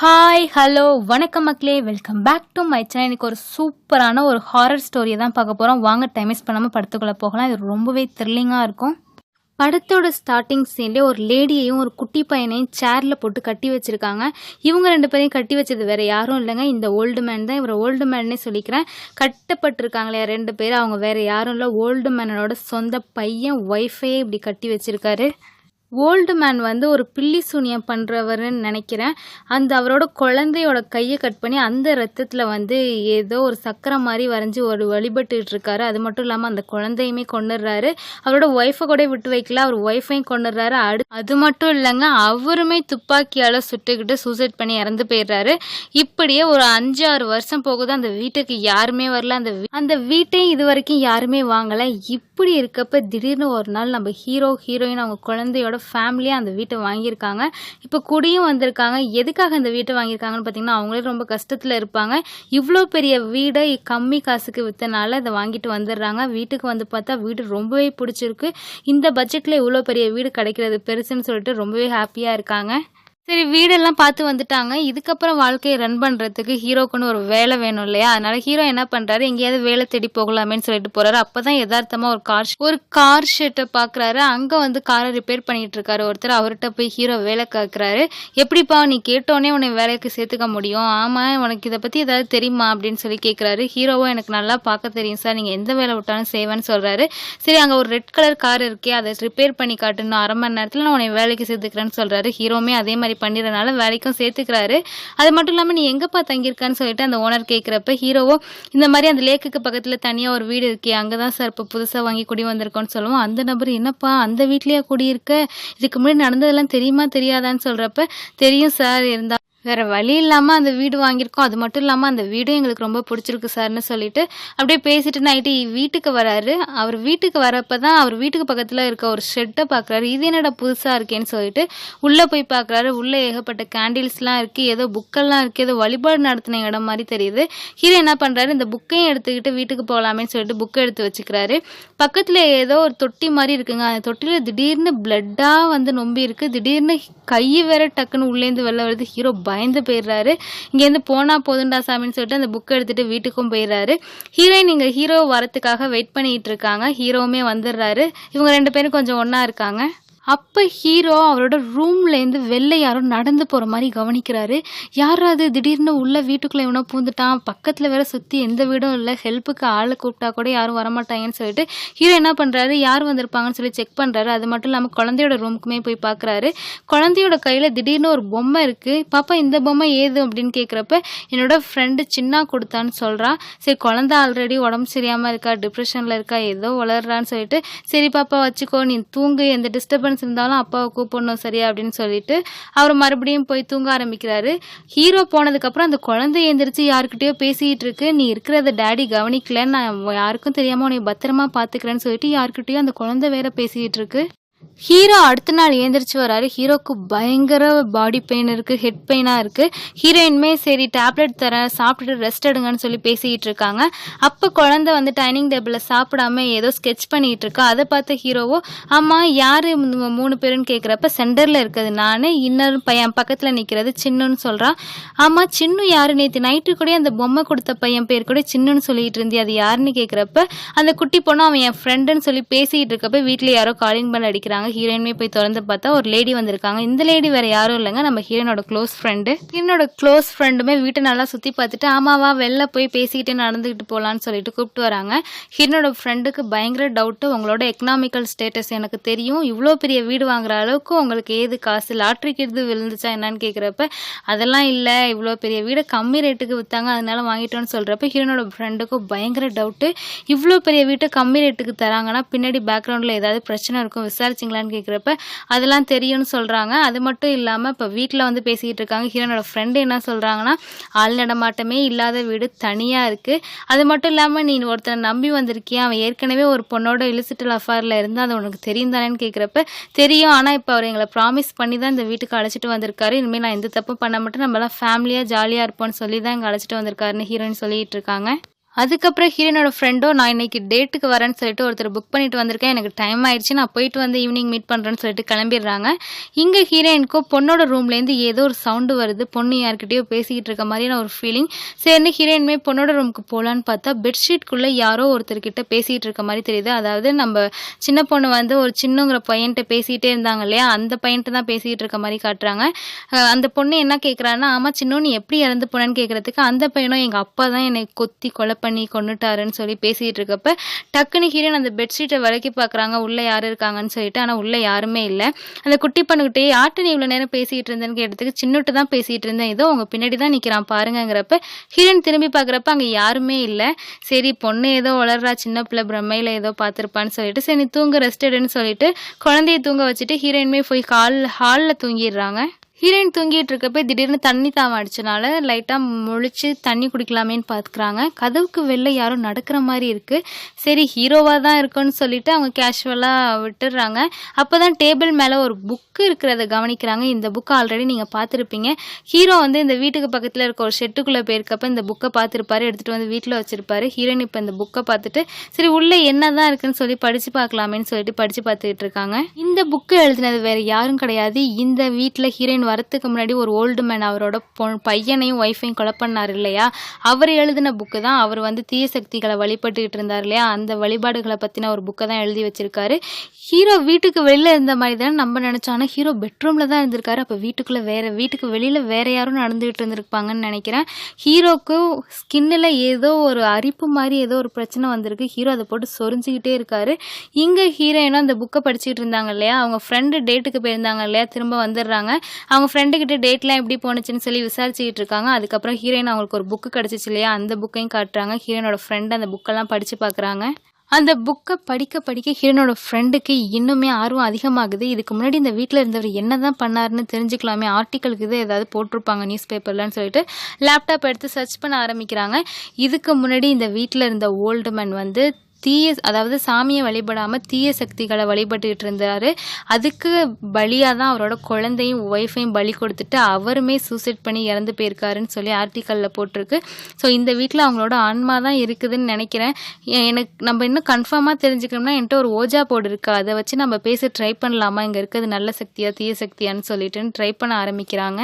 Hi hello வணக்கம் மக்களே. Welcome back to my channel எனக்கு ஒரு சூப்பரான ஒரு ஹாரர் ஸ்டோரியை தான் பார்க்க போகிறோம் வாங்க டைம் வேஸ்ட் பண்ணாமல் படத்துக்குள்ளே போகலாம். இது ரொம்பவே த்ரில்லிங்காக இருக்கும். படத்தோட ஸ்டார்டிங் சீன்லேயே ஒரு லேடியையும் ஒரு குட்டி பையனையும் சேரில் போட்டு கட்டி வச்சுருக்காங்க. இவங்க ரெண்டு பேரையும் கட்டி வச்சது வேறு யாரும் இல்லைங்க. இந்த ஓல்டு மேன் தான். இவர் ஓல்டு மேன்னே சொல்லிக்கிறேன். கட்டப்பட்டிருக்காங்களே ரெண்டு பேர். அவங்க வேறு யாரும் இல்லை. ஓல்டு மேனோட சொந்த பையன் ஒய்ஃபையே இப்படி கட்டி வச்சுருக்காரு. ஓல்டு மேன் வந்து ஒரு பில்லி சூனியம் பண்ணுறவருன்னு நினைக்கிறேன். அந்த அவரோட குழந்தையோட கையை கட் பண்ணி அந்த ரத்தத்தில் வந்து ஏதோ ஒரு சக்கரை மாதிரி வரைஞ்சி ஒரு வழிபட்டுட்டு இருக்காரு. அது மட்டும் இல்லாமல் அந்த குழந்தையுமே கொண்டுடுறாரு அவரோட ஒய்ஃபை கூட விட்டு வைக்கல. அவர் ஒய்ஃபையும் கொண்டுடுறாரு அடு அது மட்டும் இல்லைங்க அவருமே துப்பாக்கியால் சுட்டுக்கிட்டு சூசைட் பண்ணி இறந்து போயிடுறாரு. இப்படியே ஒரு அஞ்சு ஆறு வருஷம் போகுது. அந்த வீட்டுக்கு யாருமே வரல. அந்த வீ- அந்த வீட்டையும் இது வரைக்கும் யாருமே வாங்கலை. இப்படி இருக்கப்ப திடீர்னு ஒரு நாள் நம்ம ஹீரோ ஹீரோயின் அவங்க குழந்தையோட ஃபேமிலியாக அந்த வீட்டை வாங்கியிருக்காங்க. இப்போ குடியும் வந்திருக்காங்க. எதுக்காக இந்த வீட்டை வாங்கியிருக்காங்கன்னு பார்த்தீங்கன்னா அவங்களே ரொம்ப கஷ்டத்தில் இருப்பாங்க. இவ்வளோ பெரிய வீடை கம்மி காசுக்கு விற்றனால இதை வாங்கிட்டு வந்துடுறாங்க. வீட்டுக்கு வந்து பார்த்தா வீடு ரொம்பவே பிடிச்சிருக்கு. இந்த பட்ஜெட்டில் இவ்வளோ பெரிய வீடு கிடைக்கிறது பெருசுன்னு சொல்லிட்டு ரொம்பவே ஹாப்பியாக இருக்காங்க. சரி வீடெல்லாம் பார்த்து வந்துட்டாங்க. இதுக்கப்புறம் வாழ்க்கையை ரன் பண்ணுறதுக்கு ஹீரோக்குன்னு ஒரு வேலை வேணும் இல்லையா? அதனால ஹீரோ என்ன பண்ணுறாரு எங்கேயாவது வேலை தேடி போகலாமேன்னு சொல்லிட்டு போறாரு. அப்பதான் யதார்த்தமா ஒரு கார் ஒரு கார் ஷெட்டை பார்க்குறாரு. அங்கே வந்து காரை ரிப்பேர் பண்ணிட்டு இருக்காரு ஒருத்தர். அவர்கிட்ட போய் ஹீரோ வேலை கேட்குறாரு எப்படிப்பா நீ கேட்டோன்னே உன்னை வேலைக்கு சேர்த்துக்க முடியும்? ஆமாம் உனக்கு இதை பற்றி ஏதாவது தெரியுமா? அப்படின்னு சொல்லி கேட்குறாரு ஹீரோவும் எனக்கு நல்லா பார்க்க தெரியும் சார் நீங்கள் எந்த வேலை விட்டாலும் செய்வேன்னு சொல்கிறாரு சரி அங்கே ஒரு ரெட் கலர் கார் இருக்கே. அதை ரிப்பேர் பண்ணி காட்டுன்னு அரை மணி நேரத்தில் நான் உன்னை வேலைக்கு சேர்த்துக்கிறேன்னு சொல்கிறாரு ஹீரோவுமே அதே மாதிரி பண்ணிடுறனால வேலைக்கும் சேர்த்துக்கிறாரு. அது மட்டும் இல்லாமல் நீ எங்கேப்பா தங்கியிருக்கான்னு சொல்லிட்டு அந்த ஓனர் கேட்குறப்ப ஹீரோவோ இந்த மாதிரி அந்த லேக்குக்கு பக்கத்தில் தனியாக ஒரு வீடு இருக்கே அங்கே தான் சார் இப்போ புதுசாக வாங்கி குடி வந்திருக்கோன்னு சொல்லுவோம். அந்த நபர் என்னப்பா அந்த வீட்லேயே குடியிருக்க? இதுக்கு முன்னாடி நடந்ததெல்லாம் தெரியுமா தெரியாதான்னு சொல்கிறப்ப தெரியும் சார் இருந்தால் வேற வழி இல்லாமல் அந்த வீடு வாங்கியிருக்கோம். அது மட்டும் இல்லாமல் அந்த வீடும் எங்களுக்கு ரொம்ப பிடிச்சிருக்கு சார்னு சொல்லிட்டு அப்படியே பேசிட்டு நைட்டு வீட்டுக்கு வராரு. அவர் வீட்டுக்கு வரப்போ தான் அவர் வீட்டுக்கு பக்கத்தில் இருக்க ஒரு ஷெட்டை பார்க்குறாரு இது என்னடா புதுசாக இருக்கேன்னு சொல்லிட்டு உள்ளே போய் பார்க்குறாரு உள்ளே ஏகப்பட்ட கேண்டில்ஸ்லாம் இருக்குது ஏதோ புக்கெல்லாம் இருக்குது ஏதோ வழிபாடு நடத்தின இடம் மாதிரி தெரியுது. ஹீரோ என்ன பண்ணுறாரு இந்த புக்கையும் எடுத்துக்கிட்டு வீட்டுக்கு போகலாமேன்னு சொல்லிட்டு புக்கை எடுத்து வச்சுக்கிறாரு. பக்கத்தில் ஏதோ ஒரு தொட்டி மாதிரி இருக்குங்க. அந்த தொட்டியில் திடீர்னு பிளட்டாக வந்து நொம்பி இருக்குது திடீர்னு கை வேற டக்குன்னு உள்ளேந்து வெளில வருது. ஹீரோ பயந்து போயிடுறாரு. இங்கேருந்து போனால் போதுண்டா சாமின்னு சொல்லிட்டு அந்த புக்கை எடுத்துகிட்டு வீட்டுக்கும் போயிடுறாரு. ஹீரோயின் இங்கே ஹீரோ வரத்துக்காக வெயிட் பண்ணிகிட்டு இருக்காங்க. ஹீரோவுமே வந்துடுறாரு. இவங்க ரெண்டு பேரும் கொஞ்சம் ஒன்றா இருக்காங்க. அப்போ ஹீரோ அவரோட ரூம்லேருந்து வெளில யாரோ நடந்து போகிற மாதிரி கவனிக்கிறாரு. யாராவது திடீர்னு உள்ள வீட்டுக்குள்ளே இவனோ பூந்துட்டான். பக்கத்தில் வேற சுற்றி எந்த வீடும் இல்லை. ஹெல்ப்புக்கு ஆளை கூப்பிட்டா கூட யாரும் வரமாட்டாங்கன்னு சொல்லிட்டு ஹீரோ என்ன பண்ணுறாரு யார் வந்திருப்பாங்கன்னு சொல்லி செக் பண்ணுறாரு அது மட்டும் இல்லாமல் குழந்தையோட ரூமுக்குமே போய் பார்க்குறாரு குழந்தையோட கையில் திடீர்னு ஒரு பொம்மை இருக்குது பாப்பா இந்த பொம்மை ஏது அப்படின்னு கேட்குறப்ப என்னோட ஃப்ரெண்டு சின்ன கொடுத்தான்னு சொல்கிறான் சரி குழந்தை ஆல்ரெடி உடம்பு சரியாமல் இருக்கா? டிப்ரெஷனில் இருக்கா? ஏதோ வளர்றான்னு சொல்லிட்டு சரி பாப்பா வச்சுக்கோ நீ தூங்கு எந்த டிஸ்டர்பன்ஸ் இருந்தாலும் அப்பாவை கூப்பிடணும் சரியா அப்படின்னு சொல்லிட்டு அவர் மறுபடியும் போய் தூங்க ஆரம்பிக்கிறாரு. ஹீரோ போனதுக்கப்புறம் அந்த குழந்தை எந்திரிச்சு யாருக்கிட்டயோ பேசிக்கிட்டு இருக்கு. நீ இருக்கிறத டேடி கவனிக்கல நான் யாருக்கும் தெரியாமல் உன்னை பத்திரமா பார்த்துக்கிறேன்னு சொல்லிட்டு யாருக்கிட்டயோ அந்த குழந்தை வேற பேசிகிட்டு இருக்கு. ஹீரோ அடுத்த நாள் ஏந்திரிச்சு வராரு. ஹீரோக்கு பயங்கர பாடி பெயின் இருக்கு ஹெட் பெயினாக இருக்கு. ஹீரோயின்மே சரி டேப்லெட் தரேன் சாப்பிட்டுட்டு ரெஸ்ட் எடுங்கன்னு சொல்லி பேசிக்கிட்டு இருக்காங்க. அப்போ குழந்தை வந்து டைனிங் டேபிளில் சாப்பிடாம ஏதோ ஸ்கெட்ச் பண்ணிட்டு இருக்கா. அதை பார்த்து ஹீரோவோ ஆமாம் யார் மூணு பேருன்னு கேட்குறப்ப சென்டரில் இருக்கிறது நான் இன்னொரு பையன் பக்கத்தில் நிற்கிறது சின்னுன்னு சொல்கிறான் ஆமாம் சின்னு யார்? நேற்று நைட்டு கூட அந்த பொம்மை கொடுத்த பையன் பேர் கூட சின்னுன்னு சொல்லிட்டு இருந்தே அது யாருன்னு கேட்குறப்ப அந்த குட்டி பொண்ணு அவன் என் ஃப்ரெண்டுன்னு சொல்லி பேசிக்கிட்டு இருக்கப்ப வீட்டில் யாரோ காலிங் பண்ண அடிக்கிறாங்க. ஹீரோயினுமே போய் திறந்து பார்த்தா ஒரு லேடி வந்திருக்காங்க. இந்த லேடி வேற யாரும் இல்லைங்க. நம்ம ஹீரோனோட க்ளோஸ் ஃப்ரெண்டு ஹீரோனோட க்ளோஸ் ஃப்ரெண்டுமே வீட்டை நல்லா சுற்றி பார்த்துட்டு ஆமாவா வெளில போய் பேசிக்கிட்டே நடந்துக்கிட்டு போகலான்னு சொல்லிட்டு கூப்பிட்டு வராங்க. ஹீரோனோட ஃப்ரெண்டுக்கு பயங்கர டவுட்டு உங்களோட எக்கனாமிக்கல் ஸ்டேட்டஸ் எனக்கு தெரியும். இவ்வளோ பெரிய வீடு வாங்குற அளவுக்கு உங்களுக்கு ஏது காசு? லாட்ரிக்கு எது விழுந்துச்சா என்னன்னு கேட்குறப்ப அதெல்லாம் இல்லை. இவ்வளோ பெரிய வீடை கம்மி ரேட்டுக்கு விற்றாங்க அதனால வாங்கிட்டோன்னு சொல்கிறப்ப ஹீரோனோட ஃப்ரெண்டுக்கும் பயங்கர டவுட்டு இவ்வளோ பெரிய வீட்டை கம்மி ரேட்டுக்கு தராங்கன்னா பின்னாடி பேக்ரவுண்டில் ஏதாவது பிரச்சனை இருக்கும்? விசாரிச்சிங்களான்னு கேட்குறப்ப அதெல்லாம் தெரியும்னு சொல்கிறாங்க அது மட்டும் இல்லாமல் இப்போ வீட்டில் வந்து பேசிக்கிட்டு இருக்காங்க. ஹீரோனோட ஃப்ரெண்டு என்ன சொல்கிறாங்கன்னா ஆள் நடமாட்டமே இல்லாத வீடு தனியாக இருக்குது அது மட்டும் இல்லாமல் நீ ஒருத்தனை நம்பி வந்திருக்கியா? அவன் ஏற்கனவே ஒரு பொண்ணோட இலிசிட்டல் அஃபேரில் இருந்தால் அது உனக்கு தெரியும் தானேன்னு கேட்குறப்ப தெரியும். ஆனால் இப்போ அவர் எங்களை ப்ராமிஸ் பண்ணி தான் இந்த வீட்டுக்கு அழைச்சிட்டு வந்திருக்காரு. இனிமேல் நான் எந்த தப்பும் பண்ண மாட்டேன். நம்மளாம் ஃபேமிலியாக ஜாலியாக இருப்போம்னு சொல்லி தான் இங்கே அழைச்சிட்டு வந்திருக்காருன்னு ஹீரோயின் சொல்லிட்டு இருக்காங்க. அதுக்கப்புறம் ஹீரோனோட ஃப்ரெண்டோ நான் இன்னைக்கு டேட்டுக்கு வரேன்னு சொல்லிட்டு ஒருத்தர் புக் பண்ணிட்டு வந்திருக்கேன். எனக்கு டைம் ஆயிடுச்சு. நான் போயிட்டு வந்து ஈவினிங் மீட் பண்ணுறேன்னு சொல்லிட்டு கிளம்பிடுறாங்க. இங்கே ஹீரோயினுக்கும் பொண்ணோட ரூம்லேருந்து ஏதோ ஒரு சவுண்டு வருது. பொண்ணு யார்கிட்டயோ பேசிக்கிட்டு இருக்க மாதிரியான ஒரு ஃபீலிங் சரின்னு ஹீரோயினுமே பொண்ணோட ரூமுக்கு போகலான்னு பார்த்தா பெட்ஷீட்குள்ளே யாரோ ஒருத்தர்கிட்ட பேசிகிட்டு இருக்க மாதிரி தெரியுது. அதாவது நம்ம சின்ன பொண்ணு வந்து ஒரு சின்னங்கிற பையன்கிட்ட பேசிகிட்டே இருந்தாங்க இல்லையா? அந்த பையன்கிட்ட தான் பேசிக்கிட்டு இருக்க மாதிரி காட்டுறாங்க. அந்த பொண்ணு என்ன கேட்குறான்னா ஆமாம் சின்ன நீ எப்படி இறந்து போனேன்னு கேட்குறதுக்கு அந்த பையனும் எங்கள் அப்பா தான் என்னை கொத்தி கொலை பண்ணி கொண்டுட்டாருன்னு சொல்லி பேசிகிட்டு இருக்கப்ப டக்குன்னு ஹீரன் அந்த பெட்ஷீட்டை விலக்கி பார்க்குறாங்க. உள்ளே யார் இருக்காங்கன்னு சொல்லிட்டு ஆனால் உள்ளே யாருமே இல்லை. அந்த குட்டி பண்ணுக்கிட்டே ஆட்டு நீ இவ்வளோ நேரம் பேசிகிட்டு இருந்தேன்னு கேட்டதுக்கு சின்னுட்டு தான் பேசிகிட்டு இருந்தேன் ஏதோ உங்க பின்னாடி தான் நிற்கிறான் பாருங்கங்கிறப்ப ஹீரன் திரும்பி பார்க்குறப்ப அங்கே யாருமே இல்லை. சரி பொண்ணு ஏதோ வளர்றா சின்ன பிள்ளை பிரம்மையில் ஏதோ பார்த்துருப்பான்னு சொல்லிட்டு சரி நீ தூங்க ரெஸ்ட் எடுன்னு சொல்லிட்டு குழந்தைய தூங்க வச்சுட்டு ஹீரோயின்மே போய் ஹால் ஹாலில் தூங்கிடுறாங்க. ஹீரோயின் தூங்கிட்டு இருக்கப்ப திடீர்னு தண்ணி தாம அடிச்சனால லைட்டாக முழிச்சு தண்ணி குடிக்கலாமேன்னு பார்த்துக்குறாங்க கதவுக்கு வெளில யாரும் நடக்கிற மாதிரி இருக்குது சரி ஹீரோவாக தான் இருக்குன்னு சொல்லிட்டு அவங்க கேஷுவலாக விட்டுடுறாங்க. அப்போ தான் டேபிள் மேலே ஒரு புக்கு இருக்கிறத கவனிக்கிறாங்க. இந்த புக்கை ஆல்ரெடி நீங்கள் பார்த்துருப்பீங்க ஹீரோ வந்து இந்த வீட்டுக்கு பக்கத்தில் இருக்க ஒரு ஷெட்டுக்குள்ளே போயிருக்கப்ப இந்த புக்கை பார்த்துருப்பாரு எடுத்துகிட்டு வந்து வீட்டில் வச்சிருப்பாரு. ஹீரோயின் இப்போ இந்த புக்கை பார்த்துட்டு சரி உள்ளே என்ன தான் இருக்குன்னு சொல்லி படித்து பார்க்கலாமேன்னு சொல்லிட்டு படித்து பார்த்துக்கிட்டு இருக்காங்க. இந்த புக்கை எழுதினது வேறு யாரும் கிடையாது. இந்த வீட்டில் ஹீரோயின் வரத்துக்கு முன்னாடி ஒரு ஓல்டு மேன் அவரோட பொ பையனையும் ஒய்ஃபையும் கொலை பண்ணார் இல்லையா? அவர் எழுதின புக்கு தான். அவர் வந்து தீய சக்திகளை வழிபட்டுக்கிட்டு இருந்தார் இல்லையா? அந்த வழிபாடுகளை பற்றின ஒரு புக்கை தான் எழுதி வச்சிருக்காரு. ஹீரோ வீட்டுக்கு வெளியில் இருந்த மாதிரி தானே நம்ம நினச்சோம். ஆனால் ஹீரோ பெட்ரூமில் தான் இருந்திருக்காரு. அப்போ வீட்டுக்குள்ளே வேறு வீட்டுக்கு வெளியில் வேறு யாரும் நடந்துகிட்டு இருந்திருப்பாங்கன்னு நினைக்கிறேன். ஹீரோக்கு ஸ்கின்னில் ஏதோ ஒரு அரிப்பு மாதிரி ஏதோ ஒரு பிரச்சனை வந்திருக்கு. ஹீரோ அதை போட்டு சொரிஞ்சுக்கிட்டே இருக்காரு. இங்கே ஹீரோயினும் அந்த புக்கை படிச்சுக்கிட்டு இருந்தாங்க இல்லையா? அவங்க ஃப்ரெண்டு டேட்டுக்கு போயிருந்தாங்க இல்லையா? திரும்ப வந்துடுறாங்க. அவங்க ஃப்ரெண்டுக்கிட்ட டேட்லாம் எப்படி போணுச்சுன்னு சொல்லி விசாரிச்சுக்கிட்டு இருக்காங்க. அதுக்கப்புறம் ஹீரோயின் அவங்களுக்கு ஒரு புக்கு கிடச்சிச்சு இல்லையா? அந்த புக்கையும் காட்டுறாங்க. ஹீரோயினோட ஃப்ரெண்டு அந்த புக்கெல்லாம் படித்து பார்க்குறாங்க. அந்த புக்கை படிக்க படிக்க ஹீரோனோட ஃப்ரெண்டுக்கு இன்னுமே ஆர்வம் அதிகமாகுது. இதுக்கு முன்னாடி இந்த வீட்டில் இருந்தவர் என்ன தான் பண்ணாருன்னு தெரிஞ்சுக்கலாமே. ஆர்டிக்கலுக்கு இது ஏதாவது போட்டிருப்பாங்க நியூஸ் பேப்பர்லன்னு சொல்லிட்டு லேப்டாப் எடுத்து சர்ச் பண்ண ஆரம்பிக்கிறாங்க. இதுக்கு முன்னாடி இந்த வீட்டில் இருந்த ஓல்டு மேன் வந்து தீய அதாவது சாமியை வழிபடாமல் தீய சக்திகளை வழிபட்டுக்கிட்டு இருந்தாரு. அதுக்கு பலியாக தான் அவரோட குழந்தையும் ஒய்ஃபையும் பலி கொடுத்துட்டு அவருமே சூசைட் பண்ணி இறந்து போயிருக்காருன்னு சொல்லி ஆர்டிக்கலில் போட்டிருக்கு. ஸோ இந்த வீட்டில் அவங்களோட ஆன்மா தான் இருக்குதுன்னு நினைக்கிறேன். எனக்கு நம்ம இன்னும் கன்ஃபார்மாக தெரிஞ்சுக்கணும்னா என்கிட்ட ஒரு ஓஜா போர்டு இருக்கு. அதை வச்சு நம்ம பேச ட்ரை பண்ணலாமா? இங்கே இருக்கிறது நல்ல சக்தியாக தீய சக்தியான்னு சொல்லிட்டுன்னு ட்ரை பண்ண ஆரம்பிக்கிறாங்க.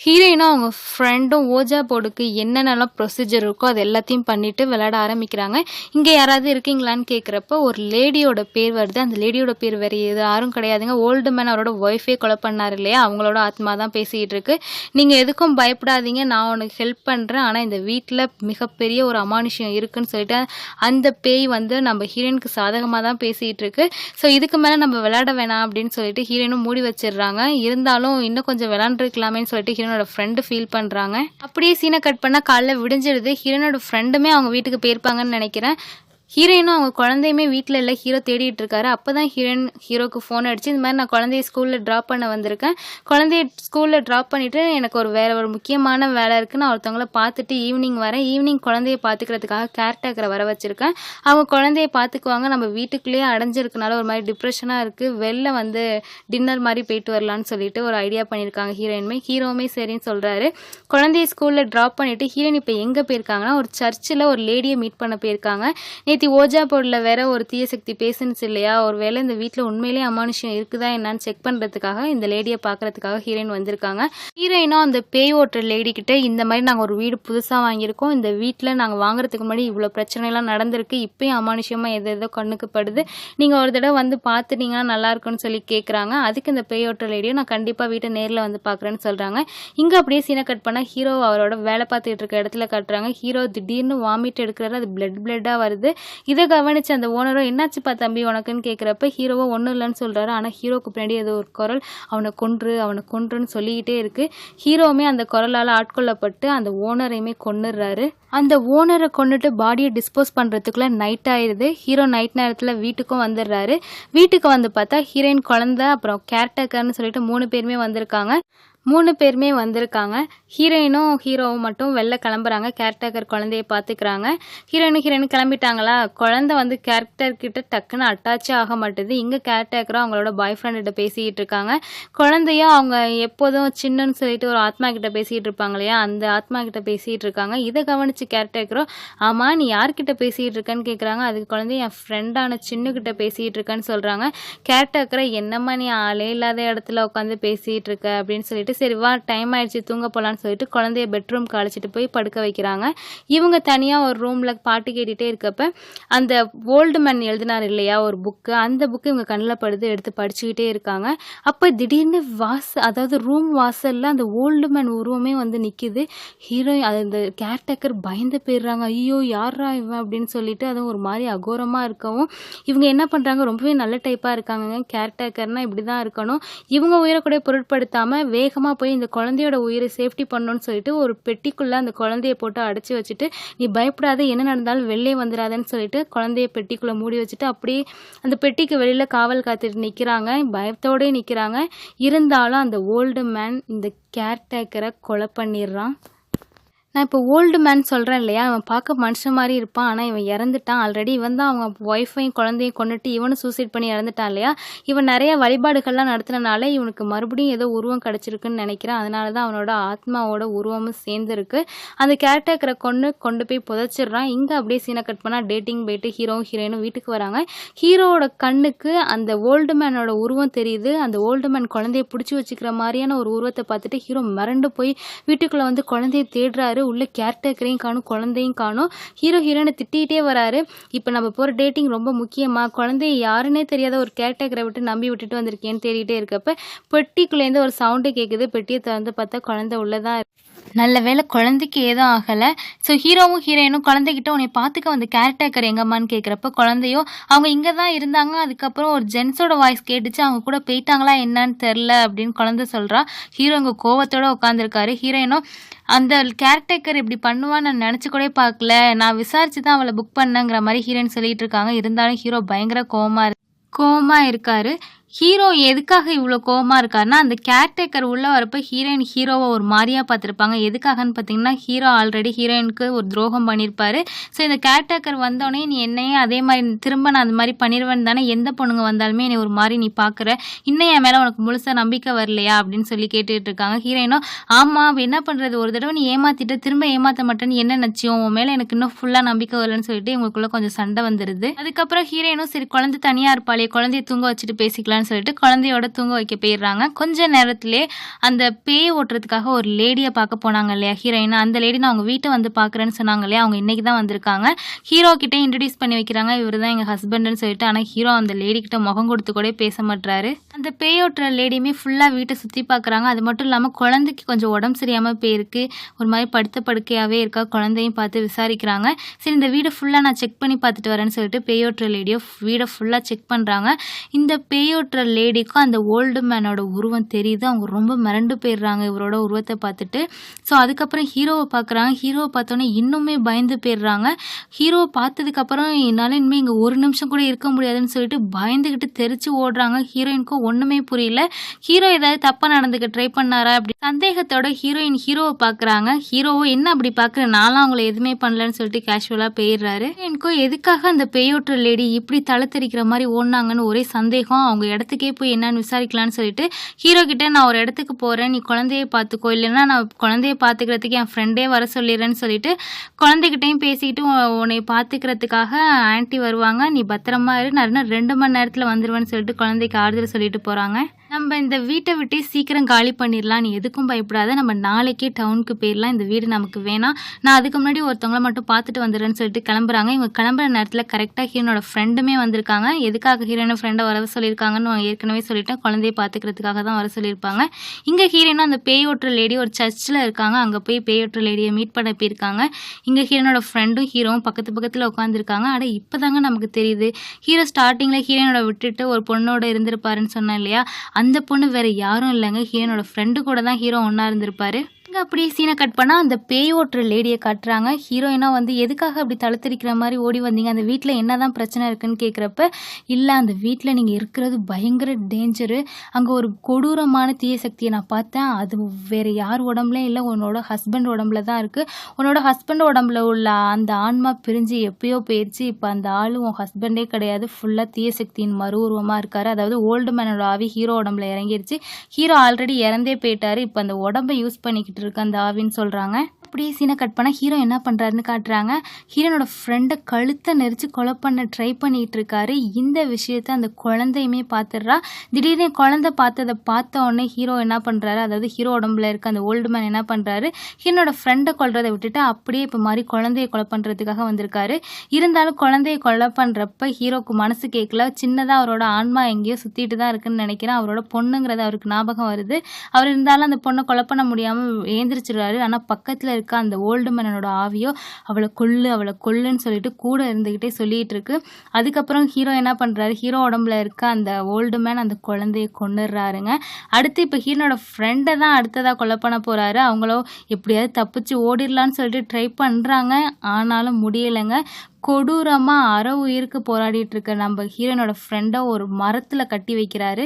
ஹீரோயினும் அவங்க ஃப்ரெண்டும் ஓஜா போர்டுக்கு என்னென்னலாம் ப்ரொசீஜர் இருக்கோ அது எல்லாத்தையும் பண்ணிட்டு விளையாட ஆரம்பிக்கிறாங்க. இங்கே யாராவது இருக்கீங்களான்னு கேட்குறப்ப ஒரு லேடியோட பேர் வருது. அந்த லேடியோட பேர் வேறு எது யாரும் கிடையாதுங்க. ஓல்டு மேன் அவரோட ஒய்ஃபே கொலை பண்ணார் இல்லையா? அவங்களோட ஆத்மா தான் பேசிகிட்டு இருக்கு. நீங்கள் எதுக்கும் பயப்படாதீங்க. நான் உனக்கு ஹெல்ப் பண்ணுறேன் ஆனால் இந்த வீட்டில் மிகப்பெரிய ஒரு அமானுஷ்யம் இருக்குன்னு சொல்லிட்டு அந்த பேய் வந்து நம்ம ஹீரோயினுக்கு சாதகமாக தான் பேசிகிட்டு இருக்கு. ஸோ இதுக்கு மேலே நம்ம விளையாட வேணாம் அப்படின்னு சொல்லிட்டு ஹீரோயினும் மூடி வச்சிடுறாங்க. இருந்தாலும் இன்னும் கொஞ்சம் விளாண்டுருக்கலாமேன்னு சொல்லிட்டு ஹீரோனோட ஃப்ரெண்டு ஃபீல் பண்ணுறாங்க அப்படியே சீனை கட் பண்ணால் காலைல விடிஞ்சிடுது. ஹீரோனோட ஃப்ரெண்டுமே அவங்க வீட்டுக்கு போயிருப்பாங்கன்னு நினைக்கிறேன். ஹீரோயினும் அவங்க குழந்தையுமே வீட்டில் இல்லை ஹீரோ தேடிட்டு இருக்காரு அப்போ தான் ஹீரோயின் ஹீரோக்கு ஃபோன் அடிச்சு இந்த மாதிரி நான் குழந்தைய ஸ்கூலில் ட்ராப் பண்ண வந்திருக்கேன். குழந்தைய ஸ்கூலில் ட்ராப் பண்ணிவிட்டு எனக்கு ஒரு வேறு ஒரு முக்கியமான வேலை இருக்குது நான் ஒருத்தவங்கள பார்த்துட்டு ஈவினிங் வரேன். ஈவினிங் குழந்தைய பார்த்துக்கிறதுக்காக கேர்டேக்கரை வர வச்சுருக்கேன். அவங்க குழந்தைய பார்த்துக்குவாங்க. நம்ம வீட்டுக்குள்ளேயே அடைஞ்சிருக்கனால ஒரு மாதிரி டிப்ரெஷனாக இருக்குது வெளில வந்து டின்னர் மாதிரி போயிட்டு வரலான்னு சொல்லிட்டு ஒரு ஐடியா பண்ணியிருக்காங்க ஹீரோயினுமே ஹீரோவுமே சரின்னு சொல்கிறாரு குழந்தைய ஸ்கூலில் ட்ராப் பண்ணிவிட்டு ஹீரோயின் இப்போ எங்கே போயிருக்காங்கன்னா ஒரு சர்ச்சில் ஒரு லேடியை மீட் பண்ண போயிருக்காங்க. நேற்று ஓஜா போர்டில் வேற ஒரு தீய சக்தி பேசுனுச்சு இல்லையா? ஒரு வேளை இந்த வீட்டில் உண்மையிலேயே அமானுஷ்யம் இருக்குதா என்னன்னு செக் பண்ணுறதுக்காக இந்த லேடியை பார்க்கறதுக்காக ஹீரோயின் வந்திருக்காங்க. ஹீரோயினும் அந்த பேய் ஓட்டுற லேடி கிட்ட இந்த மாதிரி நாங்கள் ஒரு வீடு புதுசாக வாங்கியிருக்கோம். இந்த வீட்டில் நாங்கள் வாங்குறதுக்கு முன்னாடி இவ்வளோ பிரச்சனைலாம் நடந்திருக்கு. இப்பயும் அமானுஷ்யமாக எது எதோ கண்ணுக்குப்படுது நீங்கள் ஒரு தடவை வந்து பார்த்துட்டீங்கன்னா நல்லா இருக்கும்னு சொல்லி கேட்குறாங்க அதுக்கு இந்த பேய் ஓட்டுற லேடியும் நான் கண்டிப்பாக வீட்டை நேரில் வந்து பார்க்குறேன்னு சொல்கிறாங்க இங்கே அப்படியே சீனை கட் பண்ணால் ஹீரோ அவரோட வேலை பார்த்துக்கிட்டு இருக்க இடத்துல காட்டுறாங்க. ஹீரோ திடீர்னு வாமிட் எடுக்கிறாரு. அது பிளட் பிளட்டாக வருது. இதை கவனிச்சு அந்த ஓனரும் என்னாச்சுப்பா தம்பி உனக்குன்னு கேட்குறப்ப ஹீரோவோ ஒன்றும் இல்லைன்னு சொல்கிறாரு ஆனால் ஹீரோக்கு பின்னாடி ஏதோ ஒரு குரல் அவனை கொன்று அவனை கொன்றுன்னு சொல்லிக்கிட்டே இருக்கு. ஹீரோவுமே அந்த குரலால் ஆட்கொள்ளப்பட்டு அந்த ஓனரையுமே கொன்னுடுறாரு. அந்த ஓனரை கொண்டுட்டு பாடியை டிஸ்போஸ் பண்ணுறதுக்குள்ளே நைட் ஆயிடுது ஹீரோ நைட் நேரத்தில் வீட்டுக்கும் வந்துடுறாரு. வீட்டுக்கு வந்து பார்த்தா ஹீரோயின் குழந்தை அப்புறம் கேர்டேக்கர்னு சொல்லிட்டு மூணு பேருமே வந்திருக்காங்க. மூணு பேருமே வந்திருக்காங்க. ஹீரோயினும் ஹீரோவும் மட்டும் வெளில கிளம்புறாங்க. கேரக்டர் குழந்தைய பார்த்துக்கிறாங்க ஹீரோயினும் ஹீரோயினும் கிளம்பிட்டாங்களா? குழந்தை வந்து கேரக்டர் கிட்ட டக்குன்னு அட்டாச்சே ஆக மாட்டுது. இங்கே கேரக்டரும் அவங்களோட பாய் ஃப்ரெண்ட்கிட்ட பேசிக்கிட்டு இருக்காங்க. குழந்தையும் அவங்க எப்போதும் சின்னன்னு சொல்லிட்டு ஒரு ஆத்மா கிட்ட பேசிகிட்டு இருப்பாங்க இல்லையா? அந்த ஆத்மா கிட்ட பேசிகிட்டு இருக்காங்க. இதை கவனித்து கேரக்டரும் ஆமாம் நீ யார்கிட்ட பேசிகிட்டு இருக்கேன்னு கேட்குறாங்க அதுக்கு குழந்தை என் ஃப்ரெண்டான சின்னுக்கிட்ட பேசிகிட்டு இருக்கேன்னு சொல்கிறாங்க கேரக்டரை என்னம்மா நீ ஆளே இல்லாத இடத்துல உட்காந்து பேசிகிட்டு இருக்க அப்படின்னு சொல்லிட்டு சரி வா டைம் ஆயிடுச்சு தூங்க போகலான்னு சொல்லிட்டு குழந்தைய பெட்ரூம்க்கு அழைச்சிட்டு போய் படுக்க வைக்கிறாங்க. இவங்க தனியாக ஒரு ரூமில் பாட்டு கேட்டுகிட்டே இருக்கப்ப அந்த ஓல்டு மேன் எழுதினார் இல்லையா ஒரு புக்கு அந்த புக்கு இவங்க கண்ணில் படுது எடுத்து படிச்சுக்கிட்டே இருக்காங்க. அப்போ திடீர்னு வாச அதாவது ரூம் வாசலில் அந்த ஓல்டு மேன் உருவமே வந்து நிற்கிது ஹீரோயின் அது அந்த கேர்டேக்கர் பயந்து போயிடுறாங்க. ஐயோ யாரா இவன்? அப்படின்னு சொல்லிட்டு அதுவும் ஒரு மாதிரி அகோரமாக இருக்கவும் இவங்க என்ன பண்ணுறாங்க ரொம்பவே நல்ல டைப்பாக இருக்காங்க கேர்டேக்கர்னால் இப்படி தான் இருக்கணும். இவங்க உயிரை கூட பொருட்படுத்தாமல் வேகமாக போய் இந்த குழந்தையோட உயிரை சேஃப்டி பண்ணணும்னு சொல்லிட்டு ஒரு பெட்டிக்குள்ளே அந்த குழந்தைய போட்டு அடைச்சி வச்சுட்டு நீ பயப்படாத என்ன நடந்தாலும் வெளியே வந்துடாதேன்னு சொல்லிட்டு குழந்தைய பெட்டிக்குள்ளே மூடி வச்சுட்டு அப்படியே அந்த பெட்டிக்கு வெளியில் காவல் காத்துட்டு நிற்கிறாங்க பயத்தோடே நிற்கிறாங்க இருந்தாலும் அந்த ஓல்டு மேன் இந்த கேர்டேக்கரை கொலை பண்ணிடுறான். நான் இப்போ ஓல்டு மேன் சொல்கிறேன் இல்லையா? அவன் பார்க்க மனுஷன் மாதிரி இருப்பான். ஆனால் இவன் இறந்துட்டான். ஆல்ரெடி இவன் தான் அவங்க ஒய்ஃபையும் குழந்தையும் கொண்டுட்டு இவனும் சூசைட் பண்ணி இறந்துட்டான் இல்லையா? இவன் நிறைய வழிபாடுகள்லாம் நடத்தினால இவனுக்கு மறுபடியும் ஏதோ உருவம் கிடச்சிருக்குன்னு நினைக்கிறேன். அதனால தான் அவனோட ஆத்மாவோட உருவமும் சேர்ந்துருக்கு. அந்த கேரக்டரை கொண்டு கொண்டு போய் புதைச்சிடுறான். இங்கே அப்படியே சீனை கட் பண்ணால் டேட்டிங் போயிட்டு ஹீரோவும் ஹீரோயினும் வீட்டுக்கு வராங்க. ஹீரோவோட கண்ணுக்கு அந்த ஓல்டு மேனோட உருவம் தெரியுது. அந்த ஓல்டு மேன் குழந்தைய பிடிச்சி வச்சுக்கிற மாதிரியான ஒரு உருவத்தை பார்த்துட்டு ஹீரோ மிரண்டு போய் வீட்டுக்குள்ளே வந்து குழந்தைய தேடுறாரு. உள்ள கேரக்டரையும் காணும் குழந்தையும் காணும். ஹீரோ ஹீரோனை திட்டிகிட்டே வராரு. இப்போ நம்ம போகிற டேட்டிங் ரொம்ப முக்கியமாக குழந்தைய யாருன்னே தெரியாத ஒரு கேரக்டரை விட்டு நம்பி விட்டுட்டு வந்திருக்கேன்னு தேடிட்டே இருக்கப்ப பெட்டிக்குள்ளேருந்து ஒரு சவுண்டு கேட்குது பெட்டியை திறந்து பார்த்தா குழந்தை உள்ளதான் நல்ல வேளை குழந்தைக்கு ஏதும் ஆகலை. ஸோ ஹீரோவும் ஹீரோயினும் குழந்தைகிட்ட உன்னை பார்த்துக்க வந்த கேரக்டர் எங்கம்மான்னு கேட்குறப்ப குழந்தையோ அவங்க இங்கே தான் இருந்தாங்க. அதுக்கப்புறம் ஒரு ஜென்ஸோட வாய்ஸ் கேட்டுச்சு. அவங்க கூட போயிட்டாங்களா என்னன்னு தெரில அப்படின்னு குழந்தை சொல்கிறா ஹீரோ இங்கே கோவத்தோடு உட்காந்துருக்காரு ஹீரோயினும் அந்த கேர்டேக்கர் இப்படி பண்ணுவான்னு நான் நினச்சி கூட பார்க்கல. நான் விசாரிச்சு தான் அவளை புக் பண்ணேங்கிற மாதிரி ஹீரோயின் சொல்லிட்டு இருக்காங்க. இருந்தாலும் ஹீரோ பயங்கர கோமா கோமா இருக்காரு. ஹீரோ எதுக்காக இவ்வளோ கோபமாக இருக்காருன்னா அந்த கேர்டேக்கர் உள்ளே வரப்போ ஹீரோயின் ஹீரோவை ஒரு மாதிரியாக பார்த்துருப்பாங்க. எதுக்காகன்னு பார்த்தீங்கன்னா ஹீரோ ஆல்ரெடி ஹீரோயினுக்கு ஒரு துரோகம் பண்ணியிருப்பாரு ஸோ இந்த கேர்டேக்கர் வந்தோடனே நீ என்னையே அதே மாதிரி திரும்ப நான் அந்த மாதிரி பண்ணிடுவேன் தானே எந்த பொண்ணுங்க வந்தாலுமே என்னை ஒரு மாதிரி நீ பார்க்குற இன்னும் என் மேலே உனக்கு முழுசாக நம்பிக்கை வரலையா? அப்படின்னு சொல்லி கேட்டுட்டு இருக்காங்க ஹீரோயினும் ஆமாம் என்ன பண்ணுறது ஒரு தடவை நீ ஏமாற்றிட்டு திரும்ப ஏமாற்ற மாட்டேன்னு என்ன நினச்சியும் உன் மேலே எனக்கு இன்னும் ஃபுல்லாக நம்பிக்கை வரலன்னு சொல்லிட்டு உங்களுக்குள்ளே கொஞ்சம் சண்டை வந்துடுது அதுக்கப்புறம் ஹீரோயினும் சரி குழந்தை தனியாக இருப்பாளே குழந்தைய தூங்க வச்சுட்டு பேசிக்கலாம் பேசிக்கலாம்னு சொல்லிட்டு குழந்தையோட தூங்க வைக்க போயிடுறாங்க. கொஞ்ச நேரத்திலே அந்த பேய் ஓட்டுறதுக்காக ஒரு லேடியை பார்க்க போனாங்க இல்லையா ஹீரோயின்? அந்த லேடி நான் அவங்க வீட்டை வந்து பார்க்குறேன்னு சொன்னாங்க இல்லையா அவங்க இன்னைக்கு தான் வந்திருக்காங்க. ஹீரோ கிட்டே இன்ட்ரடியூஸ் பண்ணி வைக்கிறாங்க. இவர் தான் எங்கள் ஹஸ்பண்டுன்னு சொல்லிட்டு ஆனால் ஹீரோ அந்த லேடி கிட்ட முகம் கொடுத்து கூட பேச மாட்டுறாரு அந்த பேய் ஓட்டுற லேடியுமே ஃபுல்லாக வீட்டை சுற்றி பார்க்குறாங்க. அது மட்டும் இல்லாமல் குழந்தைக்கு கொஞ்சம் உடம்பு சரியாமல் போயிருக்கு. ஒரு மாதிரி படுத்த படுக்கையாகவே இருக்கா? குழந்தையும் பார்த்து விசாரிக்கிறாங்க. சரி இந்த வீடை ஃபுல்லாக நான் செக் பண்ணி பார்த்துட்டு வரேன்னு சொல்லிட்டு பேயோட்டுற லேடியோ வீடை ஃபுல்லாக செக் பண்ணுறாங்க இந்த பேயோட் பேயோட்டுற லேடிக்கும் அந்த ஓல்டு மேனோட உருவம் தெரியுது. அவங்க ரொம்ப மிரண்டு போயிடுறாங்க இவரோட உருவத்தை பார்த்துட்டு. ஸோ அதுக்கப்புறம் ஹீரோவை பார்க்குறாங்க. ஹீரோவை பார்த்தோன்னே இன்னுமே பயந்து போயிடுறாங்க. ஹீரோவை பார்த்ததுக்கப்புறம் என்னால் இனிமேல் இங்கே ஒரு நிமிஷம் கூட இருக்க முடியாதுன்னு சொல்லிட்டு பயந்துக்கிட்டு தெரிச்சு ஓடுறாங்க. ஹீரோயினுக்கும் ஒன்றுமே புரியல. ஹீரோ ஏதாவது தப்பாக நடந்துக்க ட்ரை பண்ணாரா அப்படி சந்தேகத்தோட ஹீரோயின் ஹீரோவை பார்க்குறாங்க. ஹீரோவோ என்ன அப்படி பார்க்குற? நானும் அவங்கள எதுவுமே பண்ணலன்னு சொல்லிட்டு கேஷுவலாக போயிடுறாரு. எனக்கும் எதுக்காக அந்த பேயோட்டுற லேடி இப்படி தலை மாதிரி ஓடினாங்கன்னு ஒரே சந்தேகம். அவங்க இடம் இடத்துக்கே போய் என்னன்னு விசாரிக்கலாம்னு சொல்லிட்டு ஹீரோ கிட்ட நான் ஒரு இடத்துக்கு போகிறேன் நீ குழந்தைய பார்த்துக்கோ. இல்லைன்னா நான் குழந்தைய பார்த்துக்கிறதுக்கு என் ஃப்ரெண்டே வர சொல்லிடுறேன்னு சொல்லிட்டு குழந்தைகிட்டையும் பேசிக்கிட்டு உ- உன்னை பார்த்துக்கிறதுக்காக ஆன்ட்டி வருவாங்க. நீ பத்திரமா இரு. நான் ரெண்டு மணி நேரத்தில் வந்துடுவேன்னு சொல்லிட்டு குழந்தைக்கு ஆறுதல் சொல்லிட்டு போகிறாங்க நம்ம இந்த வீட்டை விட்டே சீக்கிரம் காலி பண்ணிடலாம் நீ எதுக்கும் பயப்படாத. நம்ம நாளைக்கே டவுனுக்கு போயிடலாம் இந்த வீடு நமக்கு வேணாம் நான் அதுக்கு முன்னாடி ஒருத்தவங்கள மட்டும் பார்த்துட்டு வந்துடுறேன்னு சொல்லிட்டு கிளம்புறாங்க. இவங்க கிளம்புற நேரத்தில் கரெக்டாக ஹீரோனோட ஃப்ரெண்டுமே வந்திருக்காங்க. எதுக்காக ஹீரோயின் ஃப்ரெண்டை வர சொல்லியிருக்காங்கன்னு நான் ஏற்கனவே சொல்லிட்டேன். குழந்தைய பார்த்துக்கிறதுக்காக தான் வர சொல்லியிருப்பாங்க. இங்கே ஹீரோனும் அந்த பேயோட்டுற லேடி ஒரு சர்ச்சில் இருக்காங்க. அங்கே போய் பேயோட்டுற லேடியை மீட் பண்ண போயிருக்காங்க. இங்கே ஹீரோனோட ஃப்ரெண்டும் ஹீரோவும் பக்கத்து பக்கத்தில் உட்காந்துருக்காங்க ஆனால் இப்போ தாங்க நமக்கு தெரியுது. ஹீரோ ஸ்டார்டிங்கில் ஹீரோனோட விட்டுட்டு ஒரு பொண்ணோட இருந்திருப்பாருன்னு சொன்னேன் இல்லையா? அந்த பொண்ணு வேற யாரும் இல்லைங்க. ஹீரோனோட ஃப்ரெண்டு கூட தான் ஹீரோ ஒன்றா இருந்திருப்பாரு. இங்கே அப்படியே சீனை கட் பண்ணால் அந்த பேய் ஓட்டுற லேடியை காட்டுறாங்க. ஹீரோயினாக வந்து எதுக்காக அப்படி தளர்த்திருக்கிற மாதிரி ஓடி வந்தீங்க? அந்த வீட்டில் என்ன தான் பிரச்சனை இருக்குன்னு கேட்குறப்ப இல்லை அந்த வீட்டில் நீங்கள் இருக்கிறது பயங்கர டேஞ்சரு அங்கே ஒரு கொடூரமான தீய சக்தியை நான் பார்த்தேன். அது வேறு யார் உடம்புலையும் இல்லை. உன்னோட ஹஸ்பண்ட் உடம்புல தான் இருக்குது உன்னோட ஹஸ்பண்ட் உடம்புல உள்ள அந்த ஆன்மா பிரிஞ்சு எப்பயோ போயிடுச்சு இப்போ அந்த ஆள் உன் ஹஸ்பண்டே கிடையாது. ஃபுல்லாக தீய சக்தியின் மறு உருவமாக இருக்கார். அதாவது ஓல்டு மேனோட ஆவி ஹீரோ உடம்புல இறங்கிருச்சு. ஹீரோ ஆல்ரெடி இறந்தே போயிட்டாரு. இப்போ அந்த உடம்பை யூஸ் பண்ணிக்கிட்டு இருக்கு அந்த ஆவின்னு சொல்கிறாங்க அப்படியே சீனை கட் பண்ணால் ஹீரோ என்ன பண்ணுறாருன்னு காட்டுறாங்க. ஹீரோனோட ஃப்ரெண்டை கழுத்தை நெரிச்சு கொலை பண்ண ட்ரை பண்ணிகிட்டு இருக்காரு இந்த விஷயத்த அந்த குழந்தையுமே பார்த்துடுறா திடீர்னு குழந்தை பார்த்ததை பார்த்த உடனே ஹீரோ என்ன பண்ணுறாரு அதாவது ஹீரோ உடம்புல இருக்க அந்த ஓல்டு மேன் என்ன பண்ணுறாரு ஹீரோனோட ஃப்ரெண்டை கொள்றதை விட்டுட்டு அப்படியே இப்போ மாதிரி குழந்தைய கொலை பண்ணுறதுக்காக வந்திருக்காரு. இருந்தாலும் குழந்தைய கொலை பண்ணுறப்ப ஹீரோக்கு மனசு கேட்கல சின்னதாக அவரோட ஆன்மா எங்கேயோ சுற்றிட்டு தான் இருக்குன்னு நினைக்கிறேன். அவரோட பொண்ணுங்கிறது அவருக்கு ஞாபகம் வருது. அவர் இருந்தாலும் அந்த பொண்ணை கொலை பண்ண முடியாமல் ஏந்திரிச்சிடுறாரு ஆனால் பக்கத்தில் இருக்க அந்த ஓல்டு மேனோட ஆவியோ அவளை கொல்லு அவளை கொல்லுன்னு சொல்லிட்டு கூட இருந்துக்கிட்டே சொல்லிட்டு இருக்கு. அதுக்கப்புறம் ஹீரோ என்ன பண்ணுறாரு ஹீரோ உடம்புல இருக்க அந்த ஓல்டு மேன் அந்த குழந்தைய கொண்டுடுறாருங்க அடுத்து இப்போ ஹீரோனோட ஃப்ரெண்டை தான் அடுத்ததாக கொலை பண்ண போகிறாரு அவங்களோ எப்படியாவது தப்பிச்சு ஓடிடலான்னு சொல்லிட்டு ட்ரை பண்ணுறாங்க ஆனாலும் முடியலைங்க. கொடூரமாக அற உயிருக்கு போராடிட்டு இருக்க நம்ம ஹீரோனோட ஃப்ரெண்டை ஒரு மரத்தில் கட்டி வைக்கிறாரு.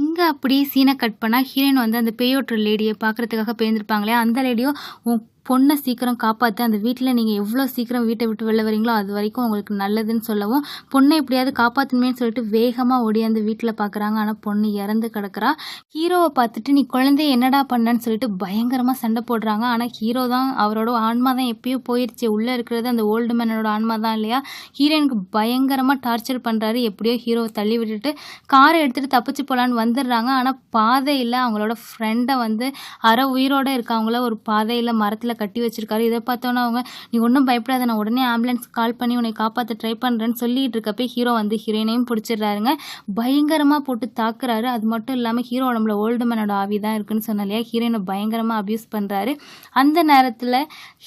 இங்கே அப்படியே சீனை கட் பண்ணால் ஹீரோயின் வந்து அந்த பேயோட்டுற லேடியை பார்க்குறதுக்காக பேர்ந்துருப்பாங்களே அந்த லேடியும் உன் பொண்ணை சீக்கிரம் காப்பாற்ற அந்த வீட்டில் நீங்கள் எவ்வளோ சீக்கிரம் வீட்டை விட்டு வெளில வரீங்களோ அது வரைக்கும் உங்களுக்கு நல்லதுன்னு சொல்லவும் பொண்ணை எப்படியாவது காப்பாற்றணுமேனு சொல்லிட்டு வேகமாக ஓடி அந்த வீட்டில் பார்க்குறாங்க ஆனால் பொண்ணு இறந்து கிடக்குறா. ஹீரோவை பார்த்துட்டு நீ குழந்தைய என்னடா பண்ணன்னு சொல்லிட்டு பயங்கரமாக சண்டை போடுறாங்க. ஆனால் ஹீரோ தான் அவரோட ஆன்மா தான் எப்பயோ போயிடுச்சு உள்ளே இருக்கிறது அந்த ஓல்டு மேனோட ஆன்மா தான் இல்லையா? ஹீரோயினுக்கு பயங்கரமாக டார்ச்சர் பண்ணுறாரு எப்படியோ ஹீரோவை தள்ளி விட்டுட்டு காரை எடுத்துகிட்டு தப்பிச்சு போகலான்னு வந்துடுறாங்க. ஆனால் பாதையில் அவங்களோட ஃப்ரெண்டை வந்து அரை உயிரோடு இருக்கவங்கள ஒரு பாதையில் மரத்தில் கட்டி வச்சிருக்காரு. இதை பார்த்தோன்னா அவங்க நீ ஒன்றும் பயப்படாத நான் உடனே ஆம்புலன்ஸ் கால் பண்ணி உன்னை காப்பாற்ற ட்ரை பண்ணுறேன்னு சொல்லிட்டு இருக்கப்ப ஹீரோ வந்து ஹீரோயினையும் பிடிச்சிடுறாருங்க. பயங்கரமாக போட்டு தாக்குறாரு. அது மட்டும் இல்லாமல் ஹீரோ உடம்புல ஓல்டு மேனோட ஆவி தான் இருக்குன்னு சொன்ன இல்லையா? ஹீரோயினை பயங்கரமாக அப்யூஸ் பண்ணுறாரு அந்த நேரத்தில்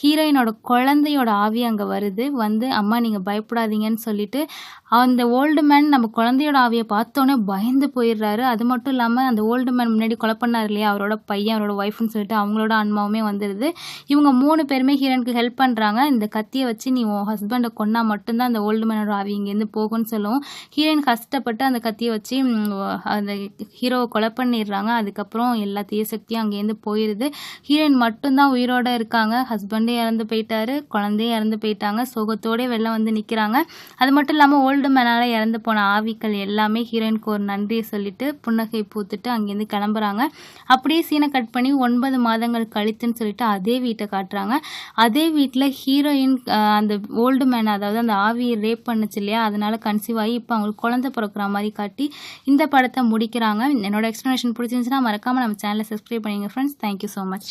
ஹீரோயினோட குழந்தையோட ஆவி அங்கே வருது. வந்து அம்மா நீங்கள் பயப்படாதீங்கன்னு சொல்லிட்டு அந்த ஓல்டு மேன் நம்ம குழந்தையோட ஆவியை பார்த்தோன்னே பயந்து போயிடுறாரு. அது மட்டும் இல்லாமல் அந்த ஓல்டு மேன் முன்னாடி கொலை பண்ணார் இல்லையா? அவரோட பையன் அவரோட ஒய்ஃப்னு சொல்லிட்டு அவங்களோட ஆன்மாவுமே வந்துடுது. இவங்க இவங்க மூணு பேருமே ஹீரோனுக்கு ஹெல்ப் பண்ணுறாங்க இந்த கத்தியை வச்சு நீ உன் ஹஸ்பண்டை கொன்னா மட்டும்தான் அந்த ஓல்டு மேனோட ஆவி இங்கேருந்து போகும்னு சொல்லுவோம். ஹீரோயின் கஷ்டப்பட்டு அந்த கத்தியை வச்சு அந்த ஹீரோவை கொலை பண்ணிடுறாங்க. அதுக்கப்புறம் எல்லா தீய சக்தியும் அங்கேருந்து போயிடுது ஹீரோயின் மட்டும்தான் உயிரோடு இருக்காங்க. ஹஸ்பண்டே இறந்து போயிட்டாரு. குழந்தையும் இறந்து போயிட்டாங்க. சோகத்தோடே வெளில வந்து நிற்கிறாங்க அது மட்டும் இல்லாமல் ஓல்டு மேனால் இறந்து போன ஆவிக்கள் எல்லாமே ஹீரோயினுக்கு ஒரு நன்றியை சொல்லிட்டு புன்னகை பூத்துட்டு அங்கேருந்து கிளம்புறாங்க. அப்படியே சீனை கட் பண்ணி ஒன்பது மாதங்கள் கழித்துன்னு சொல்லிட்டு அதே வீட்டை காட்டுறாங்க. அதே வீட்டில் ஹீரோயின் அந்த ஓல்டு மேன் அதாவது அந்த ஆவியை ரேப் பண்ணுச்சு இல்லையா? அதனால கன்சீவ் ஆகி இப்போ அவங்களுக்கு குழந்தை பிறக்கிற மாதிரி காட்டி இந்த படத்தை முடிக்கிறாங்க. என்னோட எக்ஸ்ப்ளனேஷன் பிடிச்சிருந்துச்சுன்னா மறக்காமல் நம்ம சேனலை சப்ஸ்கிரைப் பண்ணிங்க ஃப்ரெண்ட்ஸ் தேங்க்யூ ஸோ மச்